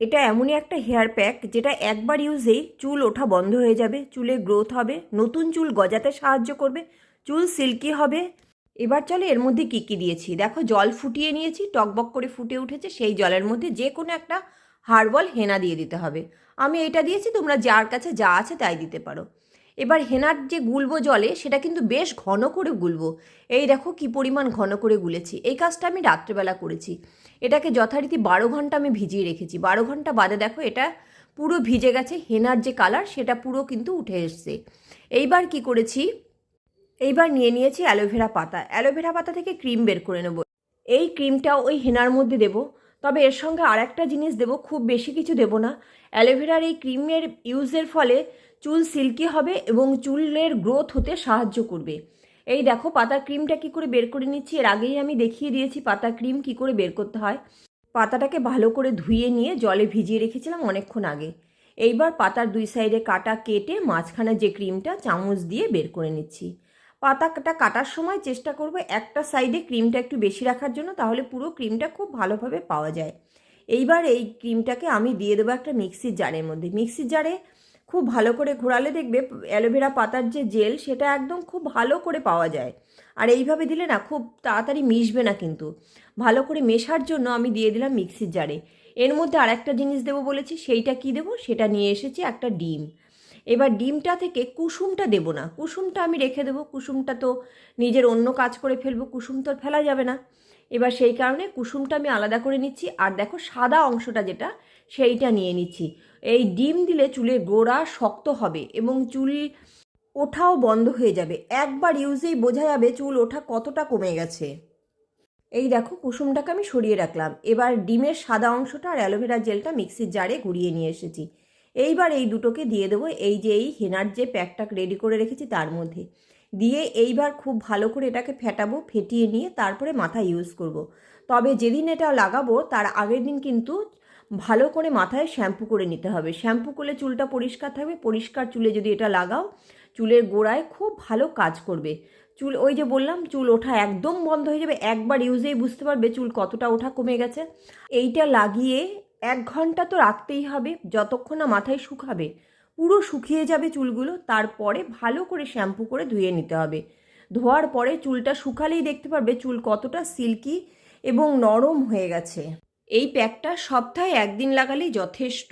এটা এমনই একটা হেয়ার প্যাক যেটা একবার ইউজেই চুল ওঠা বন্ধ হয়ে যাবে, চুলে গ্রোথ হবে, নতুন চুল গজাতে সাহায্য করবে, চুল সিল্কি হবে। এবার চলে এর মধ্যে কী কী দিয়েছি? দেখো জল ফুটিয়ে নিয়েছি, টকবক করে ফুটে উঠেছে, সেই জলের মধ্যে যে কোনো একটা হার্বাল হেনা দিয়ে দিতে হবে। আমি এটা দিয়েছি, তোমরা যার কাছে যা আছে তাই দিতে পারো। এবার হেনার যে গুলবো জলে, সেটা কিন্তু বেশ ঘন করে গুলবো। এই দেখো কি পরিমাণ ঘন করে গুলেছি। এই কাজটা আমি রাত্রেবেলা করেছি। এটাকে যথারীতি বারো ঘণ্টা আমি ভিজিয়ে রেখেছি। বারো ঘণ্টা বাদে দেখো এটা পুরো ভিজে গেছে, হেনার যে কালার সেটা পুরো কিন্তু উঠে এসছে। এইবার কি করেছি? এইবার নিয়ে নিয়েছি অ্যালোভেরা পাতা। অ্যালোভেরা পাতা থেকে ক্রিম বের করে নেব। এই ক্রিমটা ওই হেনার মধ্যে দেব। তবে এর সঙ্গে আর একটা জিনিস দেব, খুব বেশি কিছু দেব না। অ্যালোভেরার এই ক্রিমের ইউজের ফলে চুল সিল্কি হবে এবং চুলের গ্রোথ হতে সাহায্য করবে। এই দেখো, পাতার ক্রিমটা কি করে বের করে নিচ্ছি? এর আগেই আমি দেখিয়ে দিয়েছি পাতা ক্রিম কি করে বের করতে হয়। পাতাটাকে ভালো করে ধুয়ে নিয়ে জলে ভিজিয়ে রেখেছিলাম অনেকক্ষণ আগে। এইবার পাতার দুই সাইডে কাটা কেটে মাঝখানে যে ক্রিমটা চামচ দিয়ে বের করে নিচ্ছি। পাতাটা কাটার সময় চেষ্টা করব একটা সাইডে ক্রিমটা একটু বেশি রাখার জন্য, তাহলে পুরো ক্রিমটা খুব ভালোভাবে পাওয়া যায়। এইবার এই ক্রিমটাকে আমি দিয়ে দেবো একটা মিক্সির জারের মধ্যে। মিক্সির জারে খুব ভালো করে ঘোরালে দেখবে অ্যালোভেরা পাতার যে জেল সেটা একদম খুব ভালো করে পাওয়া যায়। আর এইভাবে দিলে না খুব তাড়াতাড়ি মিশবে না কিন্তু। ভালো করে মেশার জন্য আমি দিয়ে দিলাম মিক্সির জারে। এর মধ্যে আর একটা জিনিস দেবো বলেছি, সেইটা কি দেবো? সেটা নিয়ে এসেছি একটা ডিম। এবার ডিমটা থেকে কুসুমটা দেব না। কুসুমটা আমি রেখে দেবো। কুসুমটা তো নিজের অন্য কাজ করে ফেলব, কুসুম তো ফেলা যাবে না। এবার সেই কারণে কুসুমটা আমি আলাদা করে নিচ্ছি। আর দেখো সাদা অংশটা যেটা, সেইটা নিয়ে নিচ্ছি। এই ডিম দিলে চুলের গোড়া শক্ত হবে এবং চুল ওঠাও বন্ধ হয়ে যাবে। একবার ইউজেই বোঝা যাবে চুল ওঠা কতটা কমে গেছে। এই দেখো কুসুমটাকে আমি সরিয়ে রাখলাম। এবার ডিমের সাদা অংশটা আর অ্যালোভেরা জেলটা মিক্সির জারে ঘুরিয়ে নিয়ে এসেছি। এইবার এই দুটোকে দিয়ে দেবো, এই যে এই হেনার যে প্যাকটা রেডি করে রেখেছি তার মধ্যে। দিয়ে এইবার খুব ভালো করে এটাকে ফেটাবো, ফেটিয়ে নিয়ে তারপরে মাথা ইউজ করব। তবে যেদিন এটা লাগাবো, তার আগের দিন কিন্তু ভালো করে মাথায় শ্যাম্পু করে নিতে হবে। শ্যাম্পু করলে চুলটা পরিষ্কার থাকবে, পরিষ্কার চুলে যদি এটা লাগাও, চুলের গোড়ায় খুব ভালো কাজ করবে। চুল, ওই যে বললাম, চুল ওঠা একদম বন্ধ হয়ে যাবে, একবার ইউজেই বুঝতে পারবে চুল কতটা ওঠা কমে গেছে। এইটা লাগিয়ে এক ঘণ্টা তো রাখতেই হবে, যতক্ষণ না মাথায় শুকাবে। পুরো শুকিয়ে যাবে চুলগুলো, তারপরে ভালো করে শ্যাম্পু করে ধুয়ে নিতে হবে। ধোয়ার পরে চুলটা শুকালেই দেখতে পারবে চুল কতটা সিল্কি এবং নরম হয়ে গেছে। এই প্যাকটা সপ্তাহে একদিন লাগালেই যথেষ্ট।